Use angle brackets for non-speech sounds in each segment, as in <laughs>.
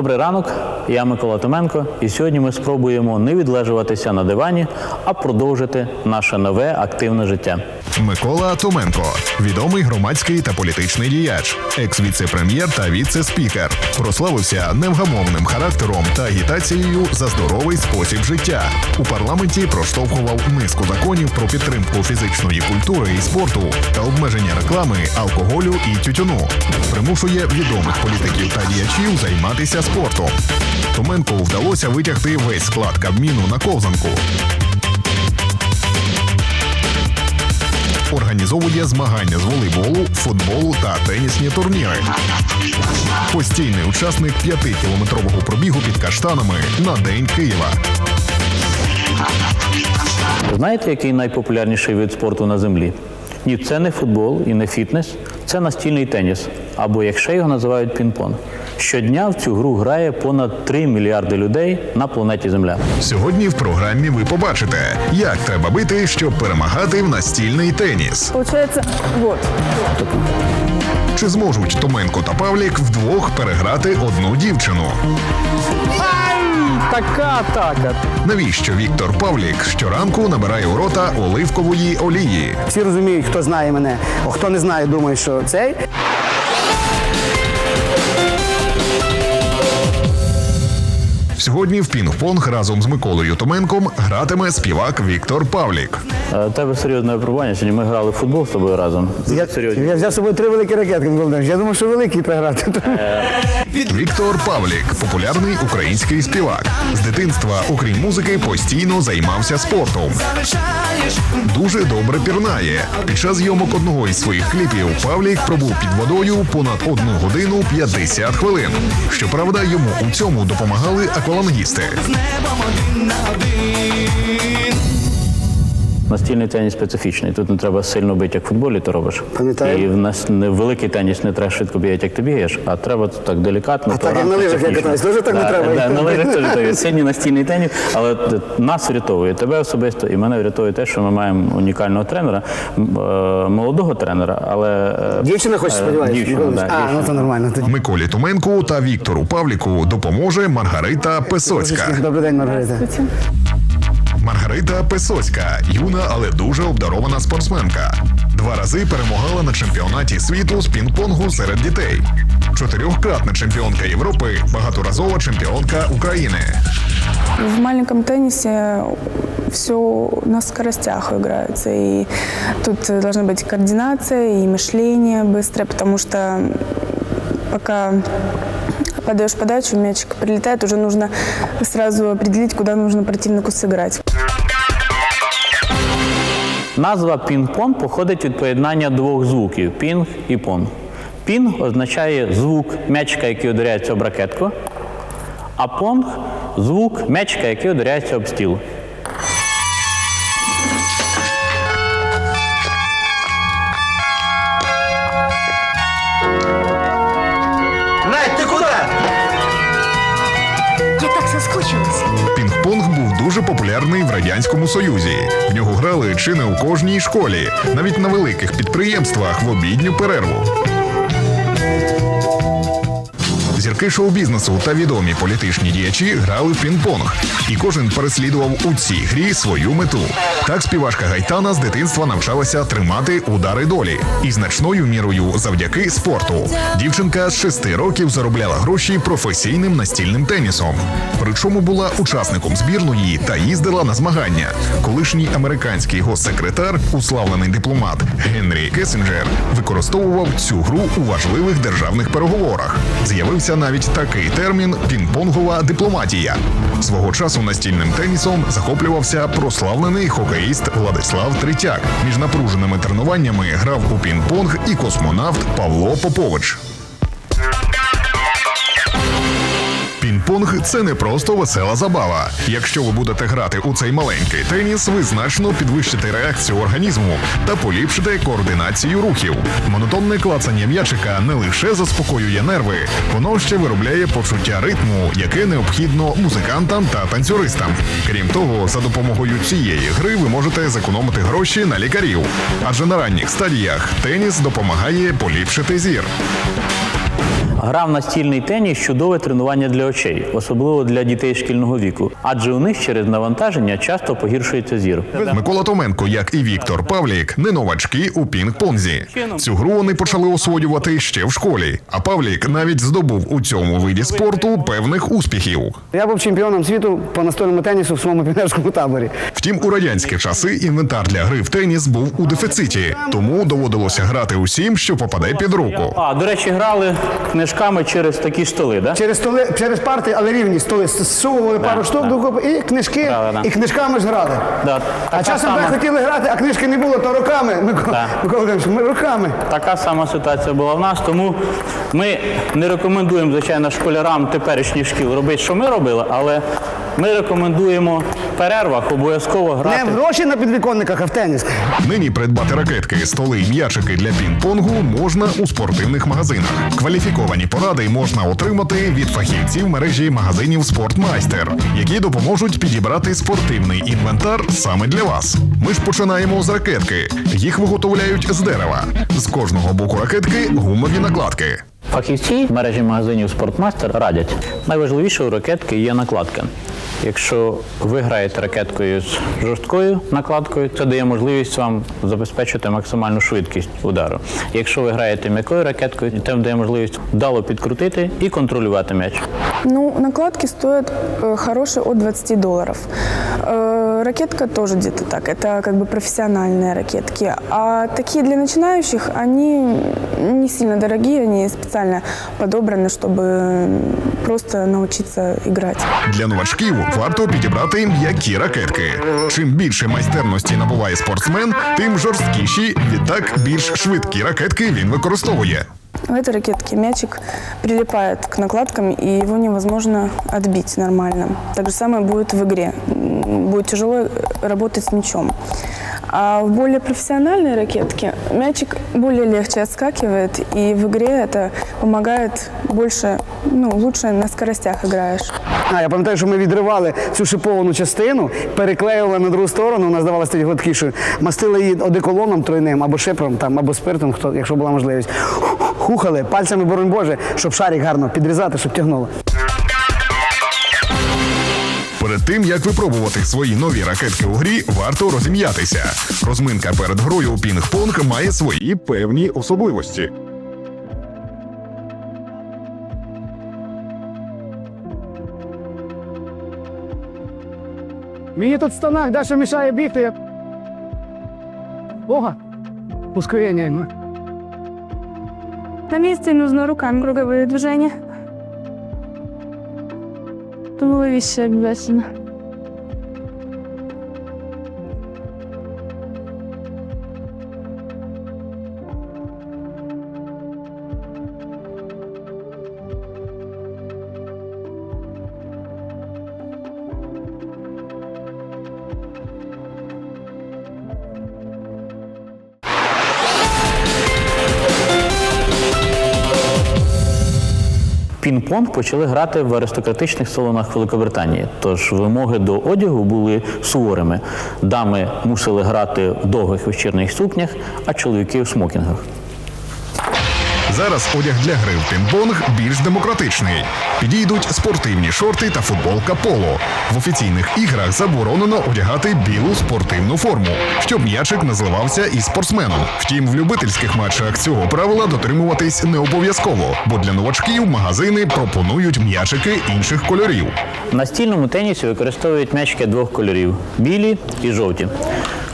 Добрий ранок, я Микола Томенко, і сьогодні ми спробуємо не відлежуватися на дивані, а продовжити наше нове активне життя. Микола Томенко, відомий громадський та політичний діяч, екс-віце-прем'єр та віце-спікер, прославився невгамовним характером та агітацією за здоровий спосіб життя. У парламенті проштовхував низку законів про підтримку фізичної культури і спорту та обмеження реклами, алкоголю і тютюну. Примушує відомих політиків та діячів займатися спортом. Томенку вдалося витягти весь склад Кабміну на ковзанку. Організовує змагання з волейболу, футболу та тенісні турніри. Постійний учасник п'ятикілометрового пробігу під каштанами на День Києва. Знаєте, який найпопулярніший вид спорту на землі? Ні, це не футбол і не фітнес, це настільний теніс, або як ще його називають пінг-понг. Щодня в цю гру грає понад 3 мільярди людей на планеті Земля. Сьогодні в програмі ви побачите, як треба бити, щоб перемагати в настільний теніс. Получается, вот. Чи зможуть Томенко та Павлік вдвох переграти одну дівчину? Така атака. Навіщо Віктор Павлік щоранку набирає у рота оливкової олії? Всі розуміють, хто знає мене, а хто не знає, думає, що цей. Сьогодні в пінг-понг разом з Миколою Томенком гратиме співак Віктор Павлік. Е, У тебе серйозне випробування. Сьогодні ми грали в футбол з тобою разом. Я, Серйозні. я взяв з собою три великі ракетки, Володимир. Я думав, що великий треба грати. Віктор Павлік популярний український співак. З дитинства, окрім музики, постійно займався спортом. Дуже добре пірнає. Під час зйомок одного із своїх кліпів Павлік пробув під водою понад одну годину 50 хвилин. Щоправда, йому у цьому допомагали аквалангісти. Настільний теніс специфічний. Тут не треба сильно бити, як в футболі ти робиш. Пам'ятаю. І в нас не великий теніс не треба швидко бігати, як ти бігаєш, а треба так делікатно. А так, як толерантно, на лижах я технічно. катаюсь, теж так не треба? Да, на лижах теж так. Сьогодні настільний теніс, але нас врятовує тебе особисто, і мене врятує те, що ми маємо унікального тренера, е, молодого тренера, але е, Дівчина хоче, е, сподіваюся. Дівчина, да, а, ну то нормально. Тоді. Миколі Туменку та Віктору Павліку допоможе Маргарита Песоцька. Добрий день, Маргарита. Маргарита Песоцька юна, але дуже обдарована спортсменка. Два рази перемагала на чемпіонаті світу з пінг-понгу серед дітей. Чотирьохкратна чемпіонка Європи, багаторазова чемпіонка України. В маленьком теннисе все на скоростях играется. И тут должна быть координация и мышление быстрое, потому что пока подаешь подачу, мячик прилетает, уже нужно сразу определить, куда нужно противнику сыграть. Назва пінг-понг походить від поєднання двох звуків пінг і понг. Пінг означає звук м'ячика, який ударяється об ракетку, а понг звук м'ячика, який ударяється об стіл. Радянському союзі. В нього грали чи не у кожній школі, навіть на великих підприємствах в обідню перерву. Зірки шоу-бізнесу та відомі політичні діячі грали в пінг-понг, і кожен переслідував у цій грі свою мету. Так співачка Гайтана з дитинства навчалася тримати удари долі і значною мірою завдяки спорту. Дівчинка з шести років заробляла гроші професійним настільним тенісом. Причому була учасником збірної та їздила на змагання. Колишній американський госсекретар, уславлений дипломат Генрі Кесінджер, використовував цю гру у важливих державних переговорах. З'явився навіть такий термін пінг-понгова дипломатія. Свого часу настільним тенісом захоплювався прославлений хокеїст Владислав Третяк. Між напруженими тренуваннями грав у пінг-понг і космонавт Павло Попович. Пінг-понг це не просто весела забава. Якщо ви будете грати у цей маленький теніс, ви значно підвищите реакцію організму та поліпшите координацію рухів. Монотонне клацання м'ячика не лише заспокоює нерви, воно ще виробляє почуття ритму, яке необхідно музикантам та танцюристам. Крім того, за допомогою цієї гри ви можете зекономити гроші на лікарів, адже на ранніх стадіях теніс допомагає поліпшити зір. Гра в настільний теніс чудове тренування для очей, особливо для дітей шкільного віку, адже у них через навантаження часто погіршується зір. Микола Томенко, як і Віктор Павлік, не новачки у пінг-понзі. Цю гру вони почали освоювати ще в школі. А Павлік навіть здобув у цьому виді спорту певних успіхів. Я був чемпіоном світу по настольному тенісу в своєму піонерському таборі. Втім, у радянські часи інвентар для гри в теніс був у дефіциті, тому доводилося грати усім, що попаде під руку. А, до речі, грали книжками через такі столи, да? Через столи, через парти, але рівні столи зсовували пару штук да. докупи, і книжки, Да, да, да. і книжками ж грали. Да. А Така часом сама- так хотіли грати, а книжки не було, то руками. <laughs> Микола, Да. Микола Володимирович, ми руками. Така сама ситуація була в нас, тому ми не рекомендуємо, звичайно, школярам теперішніх шкіл робити, що ми робили, але ми рекомендуємо в перервах обов'язково Не в гроші на підвіконниках, а в теніс. Нині придбати ракетки, столи і м'ячики для пінг-понгу можна у спортивних магазинах. Кваліфіковані поради можна отримати від фахівців мережі магазинів Спортмайстер, які допоможуть підібрати спортивний інвентар саме для вас. Ми ж починаємо з ракетки. Їх виготовляють з дерева. З кожного боку ракетки гумові накладки. Фахівці мережі магазинів Спортмастер радять. Найважливіше у ракетки є накладка. Якщо ви граєте ракеткою з жорсткою накладкою, це дає можливість вам забезпечити максимальну швидкість удару. Якщо ви граєте м'якою ракеткою, це дає можливість вдало підкрутити і контролювати м'яч. Ну, накладки стоят э, хорошие от 20 долларов Э, ракетка тоже где-то так. Это как бы профессиональные ракетки. А такие для начинающих, они не сильно дорогие, они специально подобраны, чтобы просто научиться играть. Для новачків варто підібрати м'які ракетки. Чим більше майстерності набуває спортсмен, тим жорсткіші, відтак більш швидкі ракетки він використовує. В этой ракетке мячик прилипает к накладкам, и его невозможно отбить нормально. Так же самое будет в игре. М, Будет тяжело э, работать с мячом. А в более профессиональной ракетке мячик более легче отскакивает, и в игре это помогает больше, ну, лучше на скоростях играешь. А, я пам'ятаю, що ми відривали цю шиповану частину, переклеювали на другу сторону, вона здавалася тоді гладкішою, мастили її одеколоном тройним, або шипром, там, або спиртом, хто, якщо була можливість. Хухали пальцями, боронь Боже, щоб шарик гарно підрізати, щоб тягнуло. Перед тим як випробувати свої нові ракетки у грі, варто розім'ятися. Розминка перед грою у пінг-понг має свої певні особливості. Мені тут станок Даша мішає бігти. Я... Бога. Ускорення. На месте нужно руками круговые движения. Туловище обязательно. Пінг-понг почали грати в аристократичних салонах Великобританії, тож вимоги до одягу були суворими. Дами мусили грати в довгих вечірніх сукнях, а чоловіки в смокінгах. Зараз одяг для гри в пінг-понг більш демократичний. Підійдуть спортивні шорти та футболка поло. В офіційних іграх заборонено одягати білу спортивну форму, щоб м'ячик не зливався із спортсменом. Втім, в любительських матчах цього правила дотримуватись не обов'язково, бо для новачків магазини пропонують м'ячики інших кольорів. В настільному тенісі використовують м'ячики двох кольорів білі і жовті.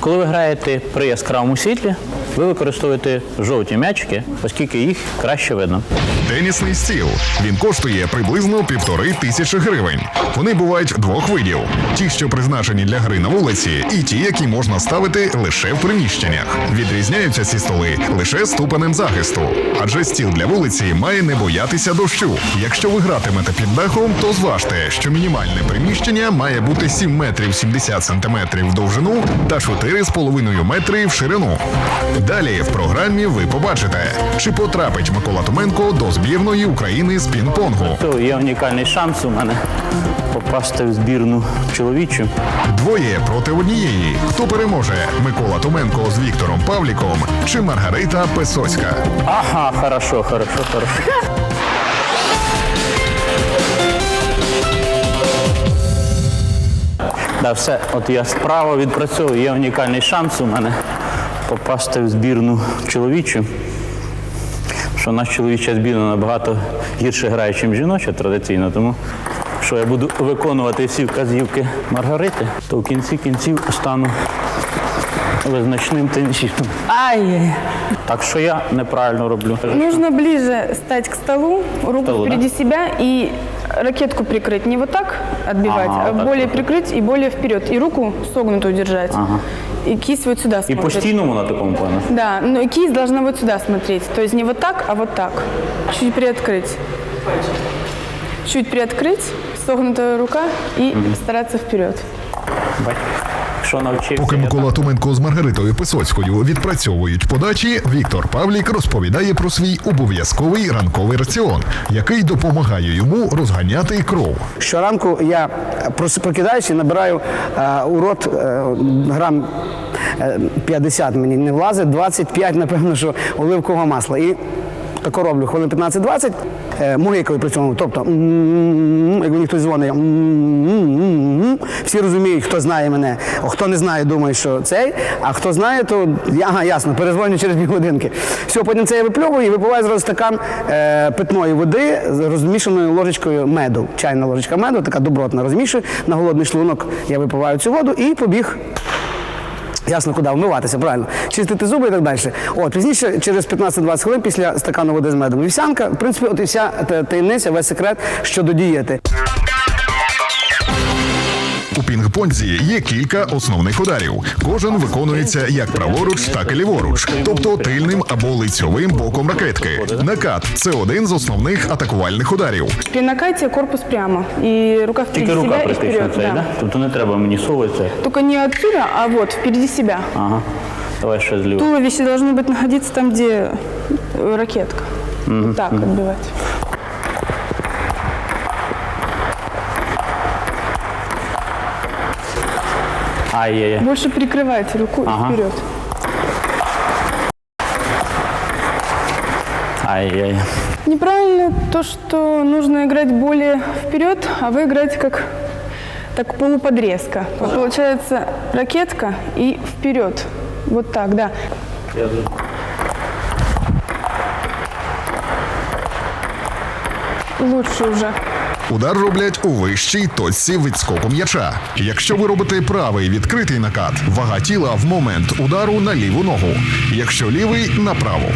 Коли ви граєте при яскравому світлі, ви використовуєте жовті м'ячики, оскільки їх краще видно. Тенісний стіл. Він коштує приблизно півтори тисячі гривень. Вони бувають двох видів: ті, що призначені для гри на вулиці, і ті, які можна ставити лише в приміщеннях. Відрізняються ці столи лише ступенем захисту, адже стіл для вулиці має не боятися дощу. Якщо ви гратимете під дахом, то зважте, що мінімальне приміщення має бути 7 метрів 70 сантиметрів в довжину та 4,5 метри в ширину. Далі в програмі ви побачите, чи потрапить Микола Томенко до збірної України з пінг-понгу. Є унікальний шанс у мене попасти в збірну чоловічу. Двоє проти однієї. Хто переможе? Микола Томенко з Віктором Павліком чи Маргарита Песоцька? Ага, хорошо, хорошо, хорошо. Да, все, от я справа відпрацьовую, є унікальний шанс у мене попасти в збірну чоловічу. Що наша чоловіча збірна набагато гірше грає, ніж жіноча традиційно. Тому що я буду виконувати всі вказівки Маргарити, то в кінці кінців стану визначним тенісістом. Ай! Так що я неправильно роблю. Нужно ближе стать к столу, руку Столу, да? впереди себя и ракетку прикрыть. Не вот так отбивать, Ага, а вот так более вот. прикрыть и более вперед. И руку согнутую держать. И кисть вот сюда І смотрит. постійно на такому плані. Да, но и кисть должна вот сюда смотреть. То есть не вот так, а вот так. Чуть приоткрыть. Чуть приоткрыть, согнутая рука и стараться вперед. Бач, Що навчився. Поки Микола Туменко з Маргаритою Писоцькою відпрацьовують подачі, Віктор Павлік розповідає про свій обов'язковий ранковий раціон, який допомагає йому розганяти кров. Щоранку я прокидаюся і набираю е, у рот е, грам е, 50 мені не влазить, 25, напевно, що оливкового масла. І тако роблю хвилин 15-20, е, мугикаю при цьому. Тобто, як мені хтось дзвонить, всі розуміють, хто знає мене, а хто не знає, думає, що цей, а хто знає, то ага, ясно, перезвоню через півгодинки. Все, потім це я випльовую і випиваю зразу стакан е, питної води з розмішаною ложечкою меду. Чайна ложечка меду, така добротна, розмішую. На голодний шлунок я випиваю цю воду і побіг. Ясно, куди вмиватися, правильно. Чистити зуби і так далі. От, пізніше, через 15-20 хвилин після стакану води з медом. Вівсянка, в принципі, от і вся та- таємниця, весь секрет щодо дієти. У пінг-понзі є кілька основних ударів. Кожен виконується як праворуч, так і ліворуч, тобто тильним або лицьовим боком ракетки. Накат це один з основних атакувальних ударів. При накате корпус прямо. И рука впереди Тільки рука практично вперед. цей, да. да. Тобто не треба мені совуватися. Только не отсюда, а вот впереди себя. Ага. Давай ще зліва. Туловище должно быть находиться там, где э, ракетка. Так отбивать. Ай-яй-яй. Больше прикрывайте руку Ага. и вперед. Ай-яй. Неправильно то, что нужно играть более вперед, а вы играете как так полуподрезка. Получается ракетка и вперед. Вот так, да. Лучше уже. Удар роблять у вищій точці відскоку м'яча. Якщо ви робите правий відкритий накат, вага тіла в момент удару на ліву ногу. Якщо лівий на праву.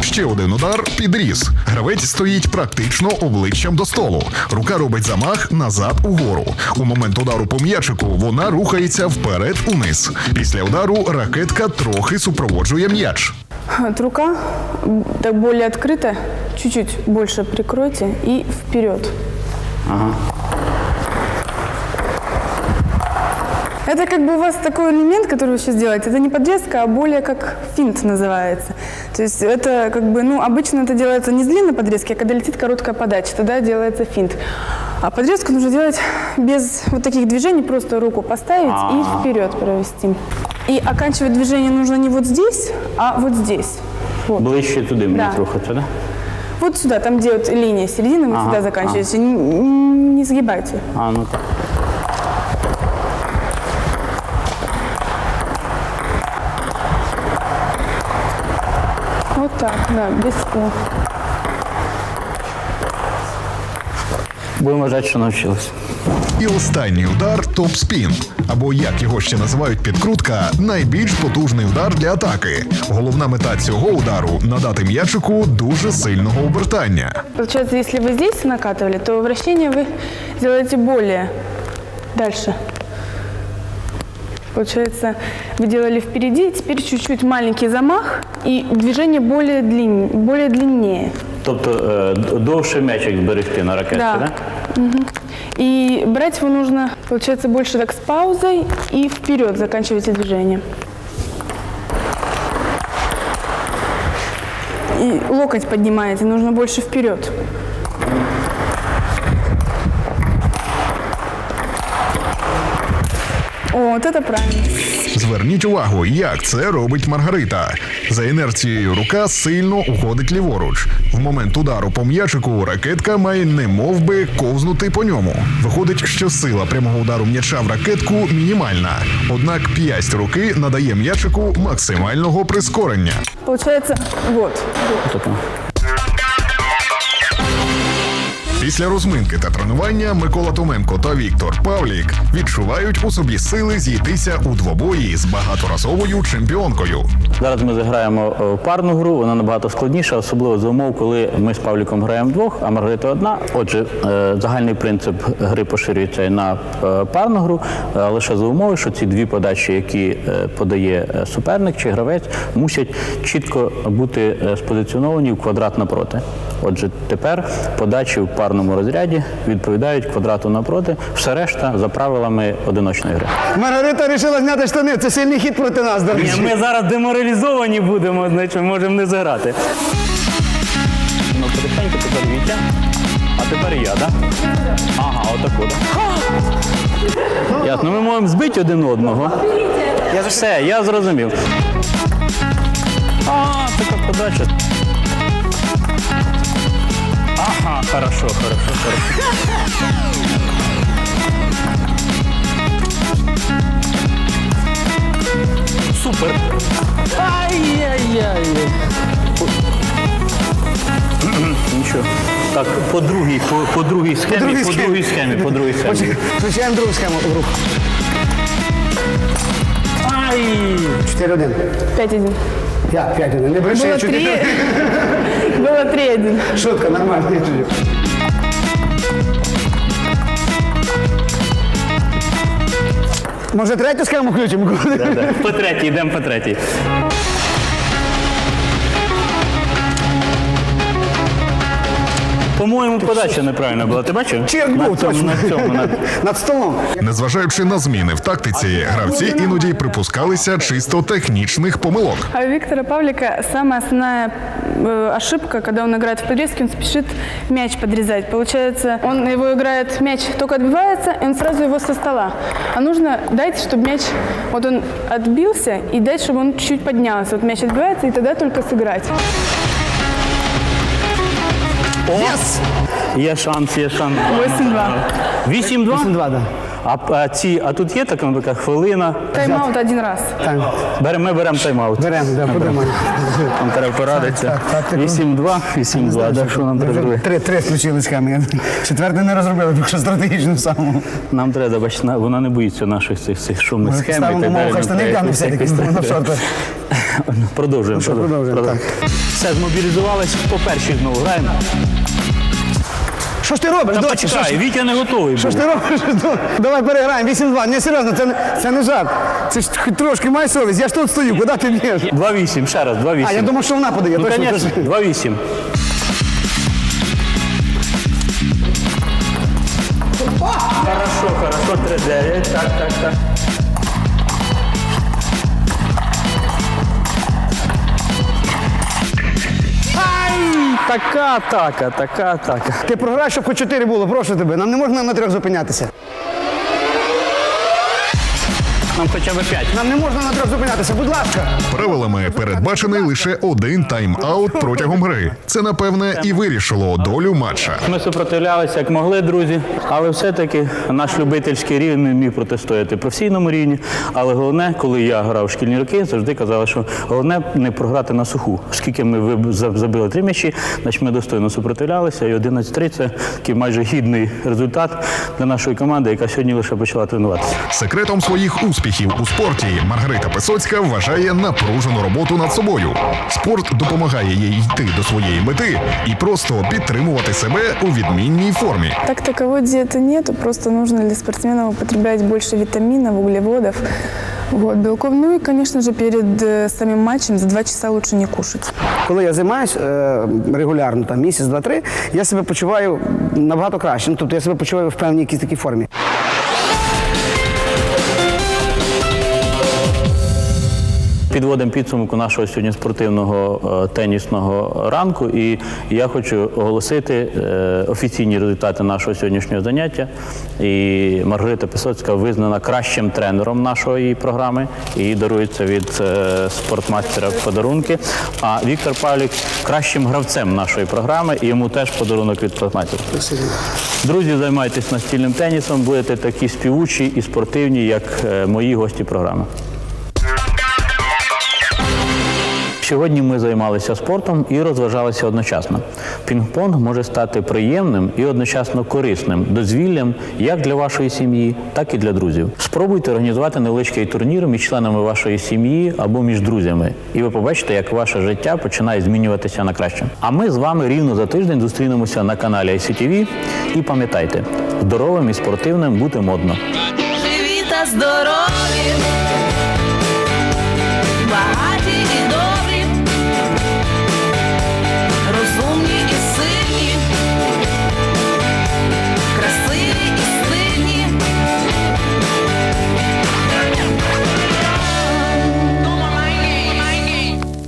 Ще один удар підріз. Гравець стоїть практично обличчям до столу. Рука робить замах назад угору. У момент удару по м'ячику вона рухається вперед униз. Після удару ракетка трохи супроводжує м'яч. Рука так более открытая, чуть-чуть больше прикройте и вперед. Это как бы у вас такой элемент, который вы сейчас делаете, это не подрезка, а более как финт называется. То есть это как бы, ну, обычно это делается не с длинной подрезки, а когда летит короткая подача, тогда делается финт. А подрезку нужно делать без вот таких движений, просто руку поставить и вперед провести. И оканчивать движение нужно не вот здесь, а вот здесь. Вот. Ближче туди мені Да. трохи, да? Вот сюда, там где вот линия середины, вы Ага, сюда заканчиваете. Н- Не сгибайте. А, ну так. Вот так, да, без слов. Будемо вважати, що навчилися. І останній удар топ-спін, або як його ще називають підкрутка, найбільш потужний удар для атаки. Головна мета цього удару надати м'ячику дуже сильного обертання. Получается, если вы здесь накатывали, то вращение вы делаете более дальше. Получается, вы делали впереди, теперь чуть-чуть маленький замах, и движение более, длин, более длиннее. Тобто е, д- довше м'ячик зберегти на ракетці, Да. да? И брать его нужно, получается, больше так с паузой и вперед заканчиваете движение. И локоть поднимаете, нужно больше вперед. Вот это правильно. Зверніть увагу, як це робить Маргарита. За інерцією рука сильно уходить ліворуч. В момент удару по м'ячику ракетка має немов би ковзнути по ньому. Виходить, що сила прямого удару м'яча в ракетку мінімальна. Однак п'ясть руки надає м'ячику максимального прискорення. Получается, вот. Після розминки та тренування Микола Томенко та Віктор Павлік відчувають у собі сили зійтися у двобої з багаторазовою чемпіонкою. Зараз ми заграємо е, парну гру, вона набагато складніша, особливо за умов, коли ми з Павліком граємо вдвох, а Маргарита одна. Отже, е, загальний принцип гри поширюється на е, парну гру, лише за умови, що ці дві подачі, які подає суперник чи гравець, мусять чітко бути спозиціоновані в квадрат напроти. Отже, тепер подачі в парному розряді відповідають квадрату напроти, все решта за правилами одиночної гри. Маргарита вирішила зняти штани. Це сильний хід проти нас, до речі. Ми зараз деморалізовані будемо, значить можемо не заграти. Ну, потихеньку тепер Вітя. А тепер я, так? Ага, отаку. Ясно, ми можемо збити один одного. Все, я зрозумів. А, така подача. Хорошо, хорошо, хорошо. Супер. Ай-яй-яй. Нічого. Так, по другій, по, по другій схемі, по другій другій, схемі. схемі, по другій схемі. Включаємо другу схему в рух. Ай! 4-1. 5-1. Я 5-1. Не бреши, я Было чуть 3. не- Было 3-1. Шутка, нормально. Може третю схему включимо? Да-да. По третій, йдемо по третій. По-моєму, подача неправильна була. Ти бачив? Чирк на був, цьому, точно. на цьому, на... Над столом. Незважаючи на зміни в тактиці, гравці іноді припускалися чисто технічних помилок. А у Виктора Павлика самая основная э, ошибка, когда он играет в подрезке, он спешит мяч подрезать. Получается, он его играет, мяч только отбивается, и он сразу его со стола. А нужно дать, чтобы мяч, вот он отбился, и дать, чтобы он чуть поднялся. Вот мяч отбивается, и тогда только сыграть. Є шанс, є шанс. 8-2. 8-2? 2 да. А, а, ці, а тут є така, ну, така хвилина. Тайм-аут один раз. Так, Берем, ми беремо тайм-аут. беремо, да, будемо. Нам треба порадитися. Так, так, так. 8-2, 8-2, да, що нам треба зробити? Три, три включили схеми. Четвертий не розробили, тому що стратегічну саму. Нам треба, на- вона не боїться наших цих, цих шумних схем. і Ставимо так умову, далі. хай Ну, штани треба вдягне якось- все-таки, якось так, на шорти. Продовжуємо. що, продовжуємо, Все, змобілізувались, по першій знову граємо. Що ж ти робиш, Та дочі? Що почекай, ж- Вітя не готовий Що був. ж ти робиш? Давай переграємо, 8-2. Ні, серйозно, це, не- це не жарт. Це ж хоч трошки май совість, я ж тут стою, куди ти б'єш? 2-8, ще раз, 2-8. А, я думав, що вона подає. Ну, точно. 2-8. Хорошо, хорошо, 3-9. Так, так, так. Така атака, така атака. Ти програєш щоб хоч чотири було, прошу тебе. Нам не можна на трьох зупинятися. Нам хоча б 5. Нам не можна на трьох зупинятися, будь ласка. Правилами передбачений лише один тайм-аут протягом гри. Це напевне і вирішило долю матча. Ми супротивлялися як могли, друзі, але все-таки наш любительський рівень не міг протистояти професійному рівні. Але головне, коли я грав в шкільні роки, завжди казали, що головне не програти на суху. Оскільки ми забили три м'ячі, значить ми достойно супротивлялися. І 11-3 це такий майже гідний результат для нашої команди, яка сьогодні лише почала тренуватися. Секретом своїх успіхів у спорті Маргарита Песоцька вважає напружену роботу над собою. Спорт допомагає їй йти до своєї мети і просто підтримувати себе у відмінній формі. Так таковой диеты нету, просто нужно для спортсменов употреблять больше витаминов, углеводов, вот, белков. Ну и, конечно же, перед э, самим матчем за два часа лучше не кушать. Коли я займаюся е, регулярно, там місяць, два-три, я себе почуваю набагато краще. Ну, тобто я себе почуваю в певній якійсь такій формі. Підводимо підсумку нашого сьогодні спортивного е, тенісного ранку. І я хочу оголосити е, офіційні результати нашого сьогоднішнього заняття. І Маргарита Писоцька визнана кращим тренером нашої програми. І дарується від е, спортмастера подарунки. А Віктор Павлік кращим гравцем нашої програми. І йому теж подарунок від спортмастера. Друзі, займайтесь настільним тенісом, будете такі співучі і спортивні, як мої гості програми. Сьогодні ми займалися спортом і розважалися одночасно. Пінг-понг може стати приємним і одночасно корисним дозвіллям як для вашої сім'ї, так і для друзів. Спробуйте організувати невеличкий турнір між членами вашої сім'ї або між друзями, і ви побачите, як ваше життя починає змінюватися на краще. А ми з вами рівно за тиждень зустрінемося на каналі ICTV. І пам'ятайте, здоровим і спортивним бути модно. Живі та здорові,